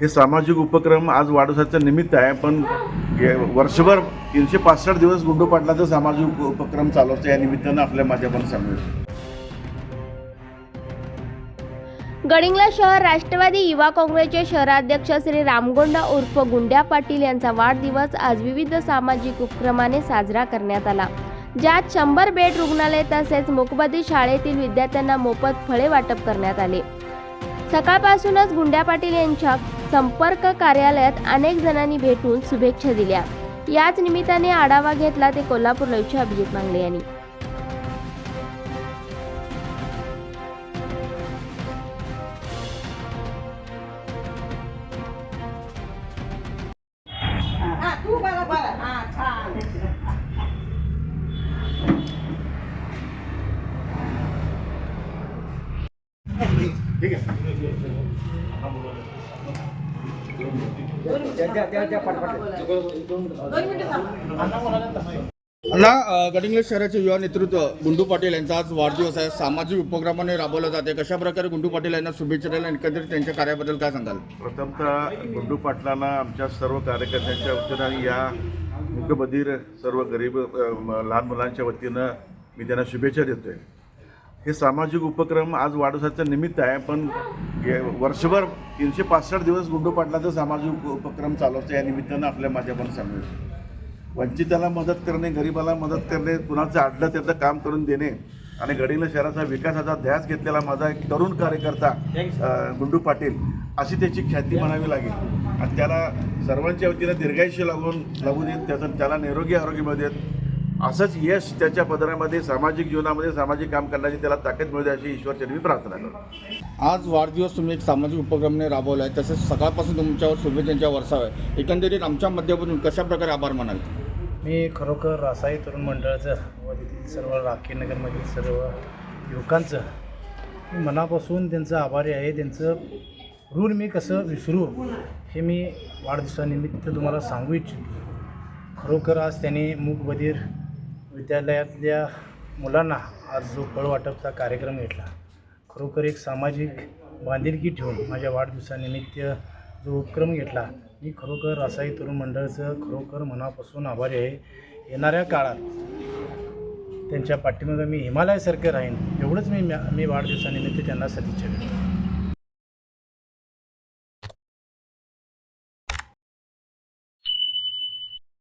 हे सामाजिक उपक्रम आज वाढदिवसाचं निमित्त आहे पण वर्षभर तीनशे पासष्ट दिवस गुंडू पाटलाचा सामाजिक उपक्रम चालू असतो. या निमित्तानं आपल्या माध्यमातून सांगू. गडिंगला शहर राष्ट्रवादी युवा काँग्रेसचे शहराध्यक्ष श्री रामगोंडा उर्फ गुंड्या पाटील यांचा वाढदिवस आज विविध सामाजिक उपक्रमाने साजरा करण्यात आला. ज्यात शंभर बेड रुग्णालय तसेच मुकबदी शाळेतील विद्यार्थ्यांना मोफत फळे वाटप करण्यात आले. सकाळपासूनच गुंड्या पाटील यांच्या संपर्क कार्यालयात अनेक जणांनी भेटून शुभेच्छा दिल्या. याच निमित्ताने आढावा घेतला ते कोल्हापूर लाईव्हचे अभिजित मांगले यांनी. ठीक आहे. अण्णा अ, गडिंग्लज शहराचे युवा नेतृत्व गुंडू पाटील यांचा आज वाढदिवस आहे. सामाजिक उपक्रमाने राबवलं जाते. कशा प्रकारे गुंडू पाटील यांना शुभेच्छा द्यायला आणि एकंदरीत त्यांच्या कार्याबद्दल काय सांगाल? प्रथमतः गुंडू पाटलांना आमच्या सर्व कार्यकर्त्यांच्या वतीनं आणि या मुकबधीर सर्व गरीब लहान मुलांच्या वतीनं मी त्यांना शुभेच्छा देतोय. हे सामाजिक उपक्रम आज वाढदिवसाचं निमित्त आहे पण हे वर्षभर तीनशे पासष्ट दिवस गुंडू पाटलाचा सामाजिक उपक्रम चालू असतो. या निमित्तानं आपल्या माध्यमातून सांगू वंचिताला मदत करणे गरिबाला मदत करणे कुणाचं अडलं त्याचं काम करून देणे आणि गडिंग्लज शहराचा विकासाचा ध्यास घेतलेला माझा एक तरुण कार्यकर्ता गुंडू पाटील अशी त्याची ख्याती म्हणावी लागेल. आणि त्याला सर्वांच्या वतीनं दीर्घायुष्य लागून लागू देत त्याचं त्याला निरोगी आरोग्य मिळू देत. असंच यश त्याच्या पदरामध्ये सामाजिक जीवनामध्ये सामाजिक काम करण्याची त्याला ताकद मिळू दे अशी ईश्वरचरणी मी प्रार्थना करतो. आज वाढदिवस तुम्ही एक सामाजिक उपक्रमाने राबवला आहे तसेच सकाळपासून तुमच्यावर शुभेच्छांच्या वर्षाव आहे एकंदरीत आमच्या माध्यमातून कशा प्रकारे आभार मानाल? मी खरोखर रासाई तरुण मंडळाचं व तेथील सर्व राखी नगरमधील सर्व युवकांचं मी मनापासून त्यांचं आभारी आहे. त्यांचं ऋण मी कसं विसरू हे मी वाढदिवसानिमित्त तुम्हाला सांगू इच्छितो. खरोखर आज त्यांनी मूकबधीर विद्यालयातल्या मुलांना आज जो फळ वाटपचा कार्यक्रम घेतला खरोखर एक सामाजिक बांधिलकी ठेवून माझ्या वाढदिवसानिमित्त जो उपक्रम घेतला मी खरोखर रासाई तरुण मंडळाचं खरोखर मनापासून आभारी आहे. येणाऱ्या काळात त्यांच्या पाठीमागं मी हिमालयासारखं राहीन एवढंच मी मी वाढदिवसानिमित्त त्यांना सदिच्छा देतो.